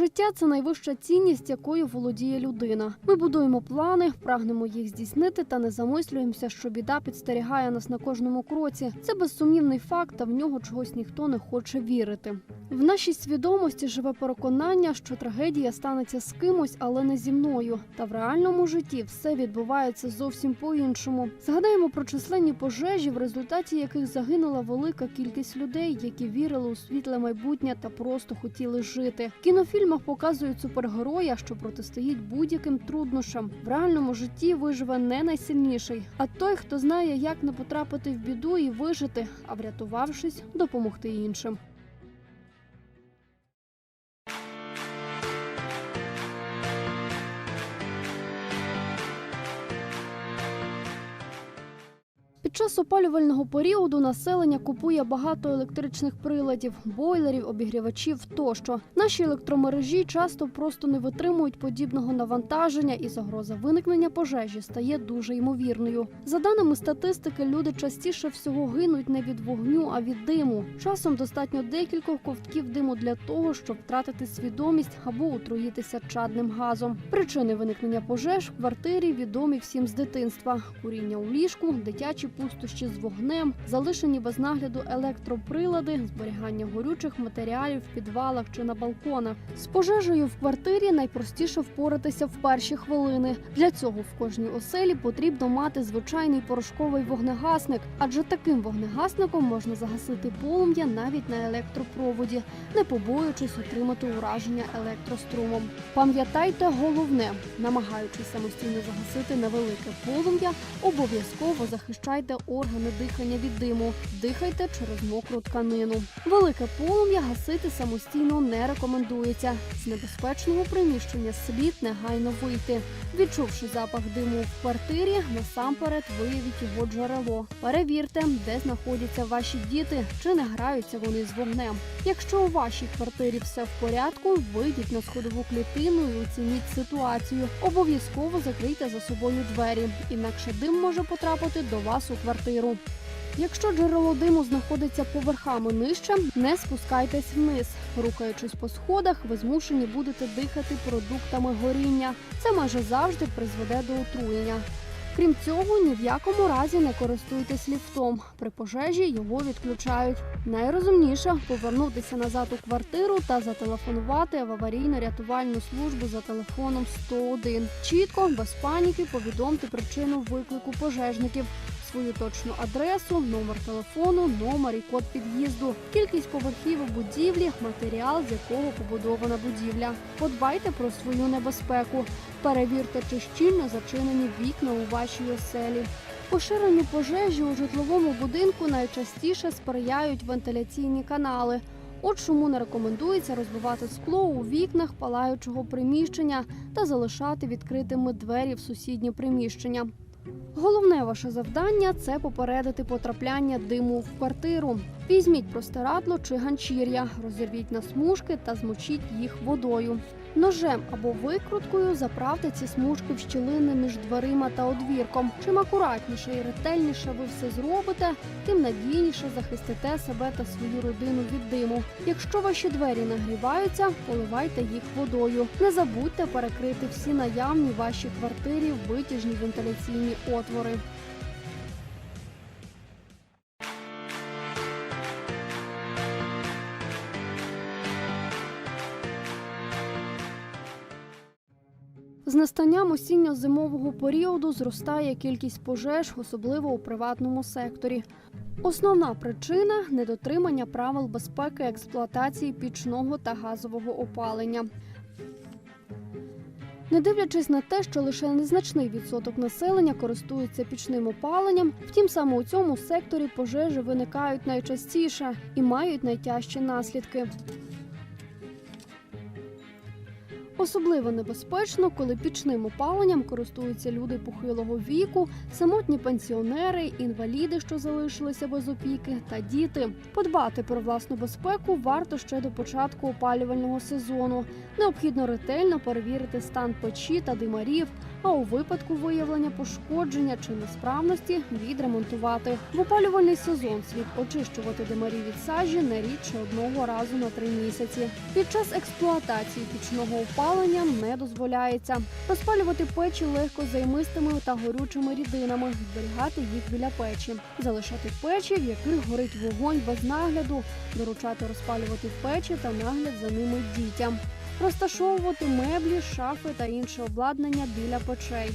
Життя це найвища цінність, якою володіє людина. Ми будуємо плани, прагнемо їх здійснити та не замислюємося, що біда підстерігає нас на кожному кроці. Це безсумнівний факт, та в нього чогось ніхто не хоче вірити. В нашій свідомості живе переконання, що трагедія станеться з кимось, але не зі мною. Та в реальному житті все відбувається зовсім по-іншому. Згадаємо про численні пожежі, в результаті яких загинула велика кількість людей, які вірили у світле майбутнє та просто хотіли жити. В кінофільмах показують супергероя, що протистоїть будь-яким труднощам. В реальному житті виживе не найсильніший, а той, хто знає, як не потрапити в біду і вижити, а врятувавшись, допомогти іншим. Час опалювального періоду населення купує багато електричних приладів, бойлерів, обігрівачів тощо. Наші електромережі часто просто не витримують подібного навантаження, і загроза виникнення пожежі стає дуже ймовірною. За даними статистики, люди частіше всього гинуть не від вогню, а від диму. Часом достатньо декількох ковтків диму для того, щоб втратити свідомість або отруїтися чадним газом. Причини виникнення пожеж в квартирі відомі всім з дитинства: куріння у ліжку, дитячі пустощі з вогнем, залишені без нагляду електроприлади, зберігання горючих матеріалів в підвалах чи на балконах. З пожежею в квартирі найпростіше впоратися в перші хвилини. Для цього в кожній оселі потрібно мати звичайний порошковий вогнегасник, адже таким вогнегасником можна загасити полум'я навіть на електропроводі, не побоюючись отримати ураження електрострумом. Пам'ятайте головне, намагаючись самостійно загасити невелике полум'я, обов'язково захищайте органи дихання від диму. Дихайте через мокру тканину. Велике полум'я гасити самостійно не рекомендується. З небезпечного приміщення слід негайно вийти. Відчувши запах диму в квартирі, насамперед виявіть його джерело. Перевірте, де знаходяться ваші діти, чи не граються вони з вогнем. Якщо у вашій квартирі все в порядку, вийдіть на сходову клітину і оцініть ситуацію. Обов'язково закрийте за собою двері, інакше дим може потрапити до вас у квартиру. Якщо джерело диму знаходиться поверхами нижче, не спускайтесь вниз. Рухаючись по сходах, ви змушені будете дихати продуктами горіння. Це майже завжди призведе до отруєння. Крім цього, ні в якому разі не користуйтесь ліфтом. При пожежі його відключають. Найрозумніше повернутися назад у квартиру та зателефонувати в аварійно-рятувальну службу за телефоном 101. Чітко, без паніки, повідомте причину виклику пожежників. Свою точну адресу, номер телефону, номер і код під'їзду, кількість поверхів у будівлі, матеріал, з якого побудована будівля. Подбайте про свою небезпеку. Перевірте, чи щільно зачинені вікна у вашій оселі. Поширенню пожежі у житловому будинку найчастіше сприяють вентиляційні канали. От чому не рекомендується розбивати скло у вікнах палаючого приміщення та залишати відкритими двері в сусіднє приміщення. Головне ваше завдання це попередити потрапляння диму в квартиру. Візьміть простирадло чи ганчір'я, розірвіть на смужки та змочіть їх водою. Ножем або викруткою заправте ці смужки в щілини між дверима та одвірком. Чим акуратніше і ретельніше ви все зробите, тим надійніше захистите себе та свою родину від диму. Якщо ваші двері нагріваються, поливайте їх водою. Не забудьте перекрити всі наявні в вашій квартирі витяжні вентиляційні отвори. Настанням осінньо-зимового періоду зростає кількість пожеж, особливо у приватному секторі. Основна причина недотримання правил безпеки експлуатації пічного та газового опалення. Не дивлячись на те, що лише незначний відсоток населення користується пічним опаленням, втім саме у цьому секторі пожежі виникають найчастіше і мають найтяжчі наслідки. Особливо небезпечно, коли пічним опаленням користуються люди похилого віку, самотні пенсіонери, інваліди, що залишилися без опіки, та діти. Подбати про власну безпеку варто ще до початку опалювального сезону. Необхідно ретельно перевірити стан печі та димарів, а у випадку виявлення пошкодження чи несправності відремонтувати. В опалювальний сезон слід очищувати димарі від сажі не рідше одного разу на три місяці. Під час експлуатації пічного опалення не дозволяється розпалювати печі легко займистими та горючими рідинами, зберігати їх біля печі, залишати печі, в яких горить вогонь без нагляду, доручати розпалювати печі та нагляд за ними дітям, розташовувати меблі, шафи та інше обладнання біля печей.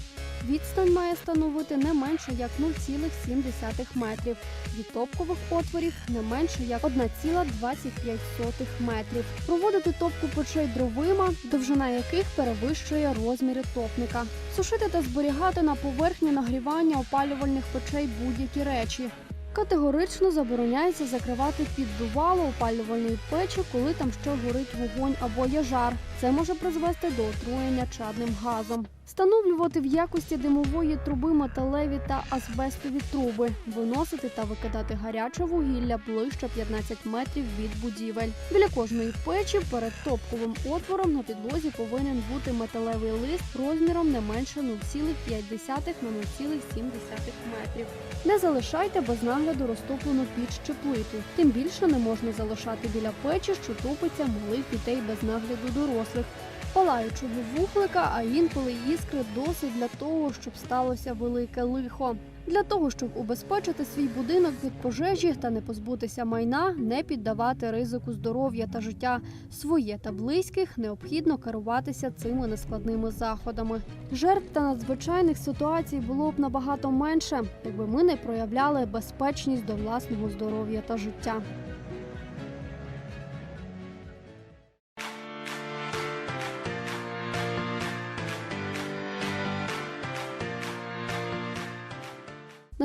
Відстань має становити не менше як 0,7 метрів. Від топкових отворів не менше як 1,25 метрів. Проводити топку печей дровима, довжина яких перевищує розміри топника. Сушити та зберігати на поверхні нагрівання опалювальних печей будь-які речі. Категорично забороняється закривати піддувало опалювальної печі, коли там ще горить вогонь або є жар. Це може призвести до отруєння чадним газом. Встановлювати в якості димової труби металеві та асбестові труби, виносити та викидати гаряче вугілля ближче 15 метрів від будівель. Біля кожної печі перед топковим отвором на підлозі повинен бути металевий лист розміром не менше 0,5 на 0,7 метрів. Не залишайте без нагляду розтоплену піч чи плиту. Тим більше не можна залишати біля печі, що топиться малих дітей без нагляду дорослих. Палаючого вухлика, а інколи іскри досить для того, щоб сталося велике лихо. Для того, щоб убезпечити свій будинок від пожежі та не позбутися майна, не піддавати ризику здоров'я та життя своє та близьких, необхідно керуватися цими нескладними заходами. Жертв та надзвичайних ситуацій було б набагато менше, якби ми не проявляли безпечність до власного здоров'я та життя.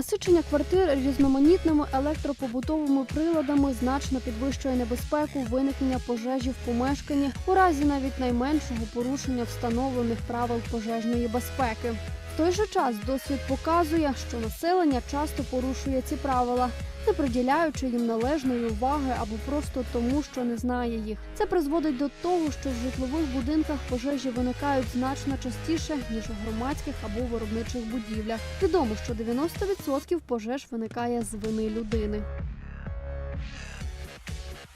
Насичення квартир різноманітними електропобутовими приладами значно підвищує небезпеку виникнення пожежі в помешканні у разі навіть найменшого порушення встановлених правил пожежної безпеки. Той же час досвід показує, що населення часто порушує ці правила, не приділяючи їм належної уваги або просто тому, що не знає їх. Це призводить до того, що в житлових будинках пожежі виникають значно частіше ніж у громадських або виробничих будівлях. Відомо, що 90% пожеж виникає з вини людини.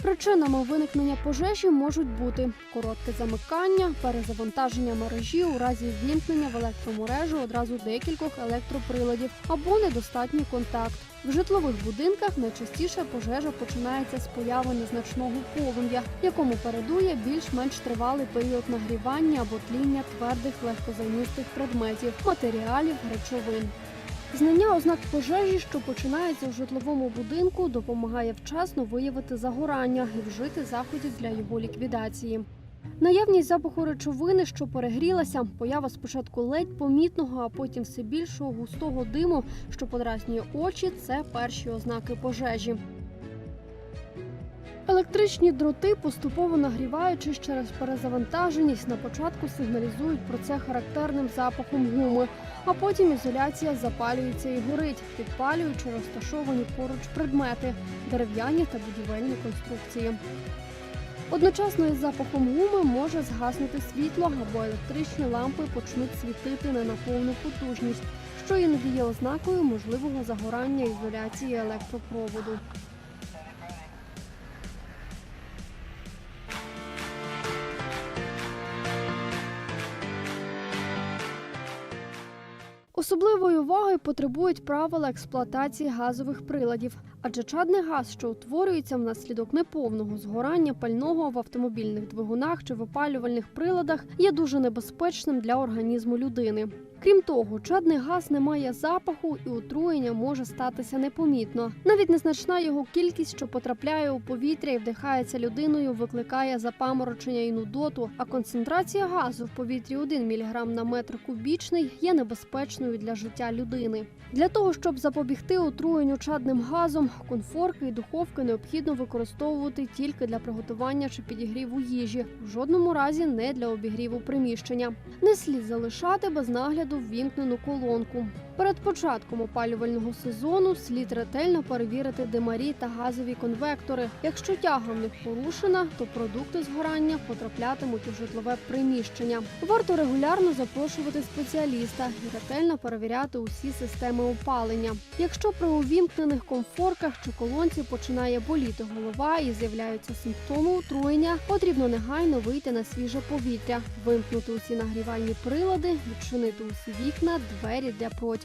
Причинами виникнення пожежі можуть бути коротке замикання, перезавантаження мережі у разі ввімкнення в електромережу одразу декількох електроприладів або недостатній контакт. В житлових будинках найчастіше пожежа починається з появи незначного полум'я, якому передує більш-менш тривалий період нагрівання або тління твердих легкозаймистих предметів, матеріалів, речовин. Знання ознак пожежі, що починається у житловому будинку, допомагає вчасно виявити загорання і вжити заходів для його ліквідації. Наявність запаху речовини, що перегрілася, поява спочатку ледь помітного, а потім все більшого густого диму, що подразнює очі, це перші ознаки пожежі. Електричні дроти, поступово нагріваючись через перезавантаженість, на початку сигналізують про це характерним запахом гуми, а потім ізоляція запалюється і горить, підпалюючи розташовані поруч предмети, дерев'яні та будівельні конструкції. Одночасно із запахом гуми може згаснути світло або електричні лампи почнуть світити не на повну потужність, що іноді є ознакою можливого загорання ізоляції електропроводу. Особливої уваги потребують правила експлуатації газових приладів, адже чадний газ, що утворюється внаслідок неповного згорання пального в автомобільних двигунах чи в опалювальних приладах, є дуже небезпечним для організму людини. Крім того, чадний газ не має запаху і отруєння може статися непомітно. Навіть незначна його кількість, що потрапляє у повітря і вдихається людиною, викликає запаморочення і нудоту. А концентрація газу в повітрі 1 мг на метр кубічний є небезпечною для життя людини. Для того щоб запобігти отруєнню чадним газом, конфорки і духовки необхідно використовувати тільки для приготування чи підігріву їжі, в жодному разі не для обігріву приміщення. Не слід залишати без нагляду ввімкнену колонку. Перед початком опалювального сезону слід ретельно перевірити димарі та газові конвектори. Якщо тяга в них порушена, то продукти згорання потраплятимуть у житлове приміщення. Варто регулярно запрошувати спеціаліста і ретельно перевіряти усі системи опалення. Якщо при увімкнених комфорках чи колонці починає боліти голова і з'являються симптоми отруєння, потрібно негайно вийти на свіже повітря, вимкнути усі нагрівальні прилади, відчинити усі вікна, двері для протягу.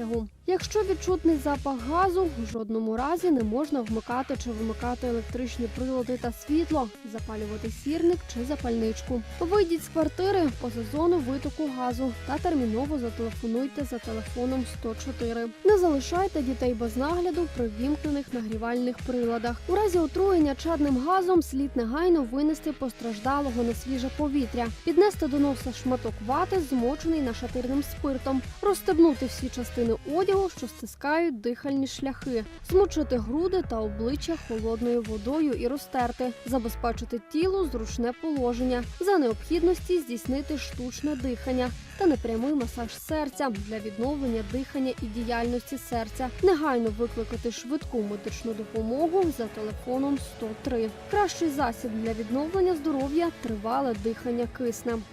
Якщо відчутний запах газу, в жодному разі не можна вмикати чи вимикати електричні прилади та світло, запалювати сірник чи запальничку. Вийдіть з квартири поза зону витоку газу та терміново зателефонуйте за телефоном 104. Не залишайте дітей без нагляду при вімкнених нагрівальних приладах. У разі отруєння чадним газом слід негайно винести постраждалого на свіже повітря, піднести до носа шматок вати, змочений нашатирним спиртом, розстебнути всі частини одягу, що стискають дихальні шляхи, змочити груди та обличчя холодною водою і розтерти, забезпечити тілу зручне положення, за необхідності здійснити штучне дихання та непрямий масаж серця для відновлення дихання і діяльності серця, негайно викликати швидку медичну допомогу за телефоном 103. Кращий засіб для відновлення здоров'я тривале дихання киснем.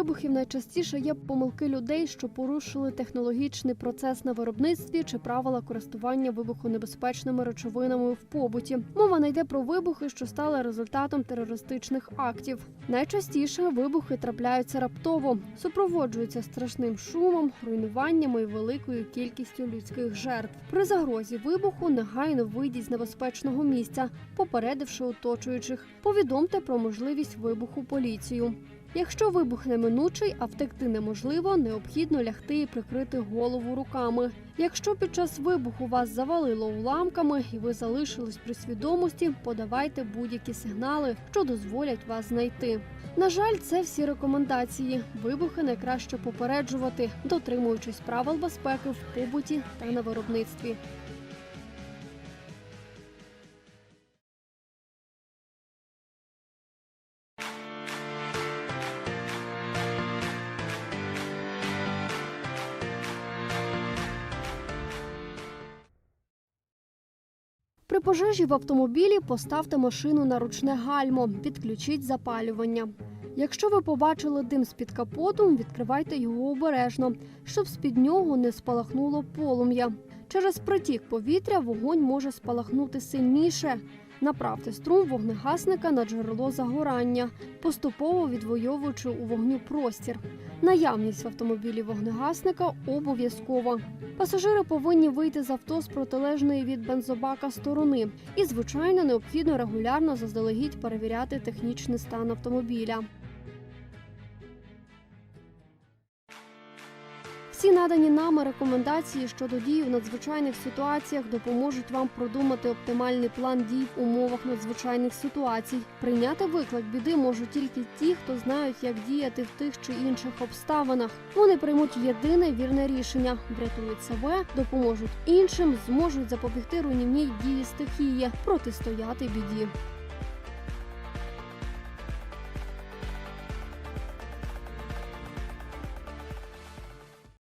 Вибухів найчастіше є помилки людей, що порушили технологічний процес на виробництві чи правила користування вибухонебезпечними речовинами в побуті. Мова не йде про вибухи, що стали результатом терористичних актів. Найчастіше вибухи трапляються раптово, супроводжуються страшним шумом, руйнуваннями і великою кількістю людських жертв. При загрозі вибуху негайно вийдіть з небезпечного місця, попередивши оточуючих. Повідомте про можливість вибуху поліцію. Якщо вибух неминучий, а втекти неможливо, необхідно лягти і прикрити голову руками. Якщо під час вибуху вас завалило уламками і ви залишились при свідомості, подавайте будь-які сигнали, що дозволять вас знайти. На жаль, це всі рекомендації. Вибухи найкраще попереджувати, дотримуючись правил безпеки в побуті та на виробництві. При пожежі в автомобілі поставте машину на ручне гальмо, підключіть запалювання. Якщо ви побачили дим з-під капотом, відкривайте його обережно, щоб з-під нього не спалахнуло полум'я. Через притік повітря вогонь може спалахнути сильніше. Направте струм вогнегасника на джерело загорання, поступово відвоюючи у вогню простір. Наявність в автомобілі вогнегасника обов'язкова. Пасажири повинні вийти з авто з протилежної від бензобака сторони. І, звичайно, необхідно регулярно заздалегідь перевіряти технічний стан автомобіля. Всі надані нами рекомендації щодо дій у надзвичайних ситуаціях допоможуть вам продумати оптимальний план дій в умовах надзвичайних ситуацій. Прийняти виклик біди можуть тільки ті, хто знають, як діяти в тих чи інших обставинах. Вони приймуть єдине вірне рішення, врятують себе, допоможуть іншим, зможуть запобігти руйнівній дії стихії, протистояти біді.